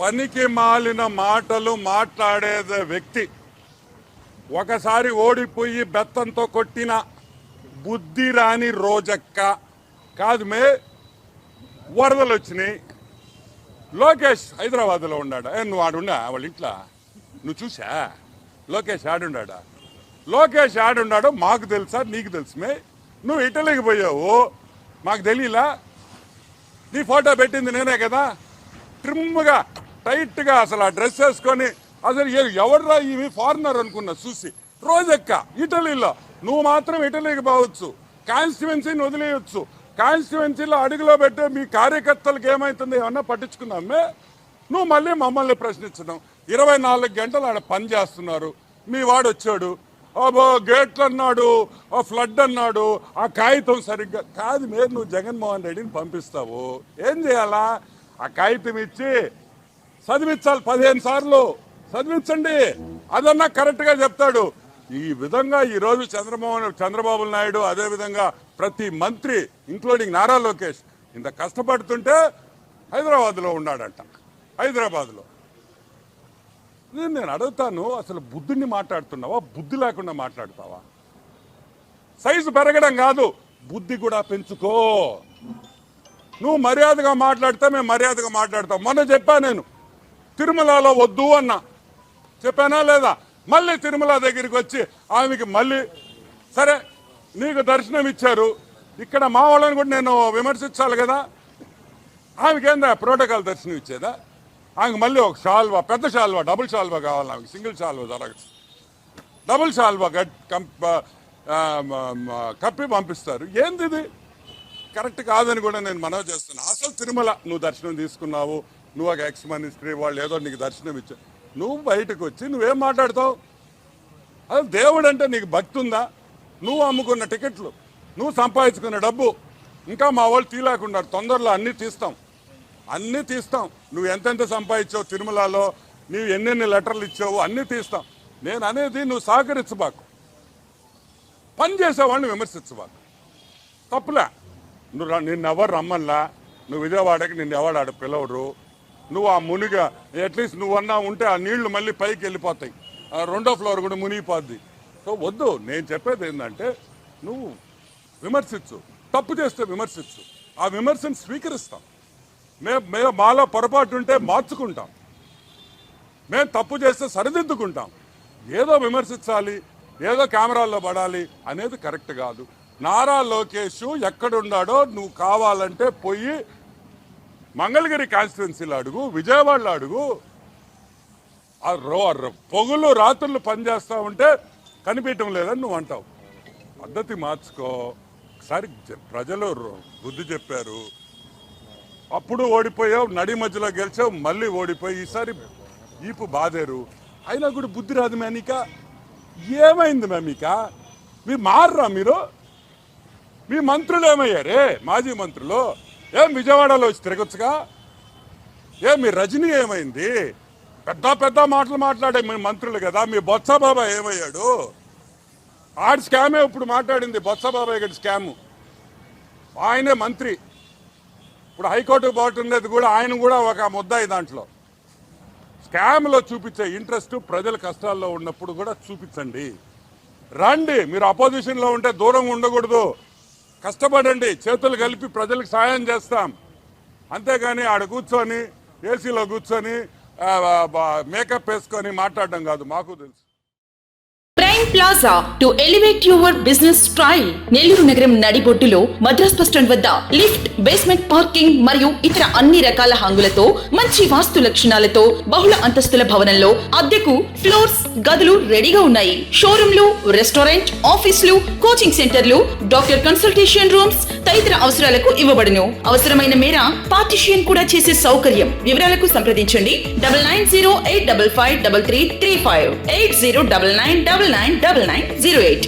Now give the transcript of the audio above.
పనికి మాలిన మాటలు మాట్లాడే వ్యక్తి. ఒకసారి ఓడిపోయి బెత్తంతో కొట్టిన బుద్ధి రాని రోజక్క. కాదు మే వరదలు వచ్చినాయి. లోకేష్ హైదరాబాద్లో ఉన్నాడా? ఏ నువ్వు ఆడున్నా వాళ్ళ ఇంట్లో? నువ్వు చూసా? లోకేష్ ఆడున్నాడా లోకేష్ ఆడున్నాడో మాకు తెలుసా? నీకు తెలుసుమే నువ్వు ఇటలీకి పోయావు? మాకు తెలియలా నీ ఫోటో పెట్టింది నేనే కదా? ట్రిమ్గా టైట్గా అసలు ఆ డ్రెస్ వేసుకొని అసలు ఎవడరా ఇవి ఫారినర్ అనుకున్నా చూసి. రోజెక్క ఇటలీలో. నువ్వు మాత్రం ఇటలీకి పోవచ్చు. కాన్స్టిట్యువెన్సీని వదిలేయచ్చు. కాన్స్టిట్యువెన్సీలో అడుగులో పెట్టే మీ కార్యకర్తలకు ఏమవుతుంది ఏమన్నా పట్టించుకున్నామే నువ్వు మళ్ళీ మమ్మల్ని ప్రశ్నించడం. ఇరవై నాలుగు గంటలు ఆడ పని చేస్తున్నారు. మీ వాడు వచ్చాడు. గేట్లు అన్నాడు ఆ ఫ్లడ్ అన్నాడు ఆ కాగితం సరిగ్గా కాదు మీరు నువ్వు జగన్మోహన్ రెడ్డిని పంపిస్తావు. ఏం చేయాలా? ఆ కాగితం ఇచ్చి చదివించాలి పదిహేను సార్లు. చదివించండి. అదన్నా కరెక్ట్గా చెప్తాడు. ఈ విధంగా ఈ రోజు చంద్రమోహన్ చంద్రబాబు నాయుడు అదే విధంగా ప్రతి మంత్రి ఇంక్లూడింగ్ నారా లోకేష్ ఇంత కష్టపడుతుంటే హైదరాబాద్లో ఉన్నాడంట. హైదరాబాద్లో నేను నేను అడుగుతాను అసలు బుద్ధుని మాట్లాడుతున్నావా? బుద్ధి లేకుండా మాట్లాడతావా? సైజు పెరగడం కాదు. బుద్ధి కూడా పెంచుకో. నువ్వు మర్యాదగా మాట్లాడితే మేము మర్యాదగా మాట్లాడతాం. మొన్న చెప్పా నేను. తిరుమలలో వద్దు అన్నా. చెప్పానా లేదా? మళ్ళీ తిరుమల దగ్గరికి వచ్చి ఆమెకి మళ్ళీ సరే నీకు దర్శనం ఇచ్చారు. ఇక్కడ మా వాళ్ళని కూడా నేను విమర్శించాలి కదా. ఆమెకేందా ప్రోటోకాల్ దర్శనం ఇచ్చేదా? ఆమెకు మళ్ళీ ఒక షాల్వా పెద్ద షాల్వా డబుల్ షాల్వా కావాలి ఆమెకి సింగిల్ షాల్వా జరగదు డబుల్ షాల్వా గట్ కంప్ కప్పి పంపిస్తారు. ఏంది ఇది కరెక్ట్ కాదని కూడా నేను మనవి చేస్తున్నా. అసలు తిరుమల నువ్వు దర్శనం తీసుకున్నావు నువ్వు ఒక ఎక్స్ మినిస్ట్రీ వాళ్ళు ఏదో నీకు దర్శనం ఇచ్చా. నువ్వు బయటకు వచ్చి నువ్వేం మాట్లాడతావు? అసలు దేవుడు అంటే నీకు భక్తి ఉందా? నువ్వు అమ్ముకున్న టికెట్లు నువ్వు సంపాదించుకున్న డబ్బు ఇంకా మా వాళ్ళు తీలేకున్నారు తొందరలో అన్నీ తీస్తాం. అన్నీ తీస్తాం. నువ్వు ఎంతెంత సంపాదించావు తిరుమలలో నువ్వు ఎన్నెన్ని లెటర్లు ఇచ్చావు అన్నీ తీస్తాం. నేను అనేది నువ్వు సహకరించబాకు. పని చేసేవాడిని విమర్శించబాకు. తప్పులే. నువ్వు నిన్నెవరు ఎవరు రమ్మల్లా నువ్వు విజయవాడకి నిన్ను ఎవడాడు ఆడ పిలవరు? నువ్వు ఆ మునిగా అట్లీస్ట్ నువ్వన్నా ఉంటే ఆ నీళ్ళు మళ్ళీ పైకి వెళ్ళిపోతాయి. ఆ రెండో ఫ్లోర్ కూడా మునిగిపోద్ది. సో వద్దు నేను చెప్పేది ఏంటంటే నువ్వు విమర్శించు. తప్పు చేస్తే విమర్శించు. ఆ విమర్శను స్వీకరిస్తాం. మేము మేము మాలో పొరపాటు ఉంటే మార్చుకుంటాం. మేము తప్పు చేస్తే సరిదిద్దుకుంటాం. ఏదో విమర్శించాలి ఏదో కెమెరాల్లో పడాలి అనేది కరెక్ట్ కాదు. నారా లోకేష్ ఎక్కడున్నాడో నువ్వు కావాలంటే పోయి మంగళగిరి కాన్స్టిట్యున్సీలో అడుగు విజయవాడలో అడుగు. రో పొగులు రాత్రులు పనిచేస్తూ ఉంటే కనిపించడం లేదని నువ్వు అంటావు. పద్ధతి మార్చుకో. ఒకసారి ప్రజలు బుద్ధి చెప్పారు. అప్పుడు ఓడిపోయావు నడి మధ్యలో గెలిచావు మళ్ళీ ఓడిపోయి ఈసారి ఈపు బాదేరు. అయినా కూడా బుద్ధి రాదు మేమిక ఏమైంది మేమిక మీరు మారరా మీరు? మీ మంత్రులు ఏమయ్యారే? మాజీ మంత్రులు? ఏం విజయవాడలో వచ్చి తిరగచ్చుగా? ఏ మీ రజనీ ఏమైంది? పెద్ద పెద్ద మాటలు మాట్లాడే మీ మంత్రులు కదా మీ బొత్సబాబా ఏమయ్యాడు? ఆడి స్కామే ఇప్పుడు మాట్లాడింది బొత్సబాబాయ్ గడి స్కాము. ఆయనే మంత్రి. ఇప్పుడు హైకోర్టు పోతున్నది కూడా ఆయన కూడా ఒక ముద్దాయి దాంట్లో. స్కామ్లో చూపించే ఇంట్రెస్ట్ ప్రజల కష్టాల్లో ఉన్నప్పుడు కూడా చూపించండి. రండి మీరు అపోజిషన్లో ఉంటే దూరంగా ఉండకూడదు. కష్టపడండి చేతులు కలిపి ప్రజలకు సాయం చేస్తాం. అంతేగాని ఆడ కూర్చొని ఏసీలో కూర్చొని మేకప్ వేసుకొని మాట్లాడడం కాదు మాకు తెలుసు. Prime plaza to elevate your business style Nellore నగరం నడిబొడ్డులో మద్రాస్ బస్ స్టాండ్ వద్ద లిఫ్ట్ బేస్మెంట్ పార్కింగ్ మరియు ఇతర అన్ని రకాల హంగులతో మంచి వాస్తు లక్షణాలతో బహుళ అంతస్తుల భవనంలో అద్దెకు ఫ్లోర్స్ గదులు రెడీగా ఉన్నాయి. షోరూంలు రెస్టారెంట్ ఆఫీసులు కోచింగ్ సెంటర్లు డాక్టర్ కన్సల్టేషన్ రూమ్స్ తదితర అవసరాలకు ఇవ్వబడును. అవసరమైన మేర పార్టిషియన్ కూడా చేసే సౌకర్యం. వివరాలకు సంప్రదించండి. Double nine zero eight double five double three three five. Eight zero double nine double nine double nine zero eight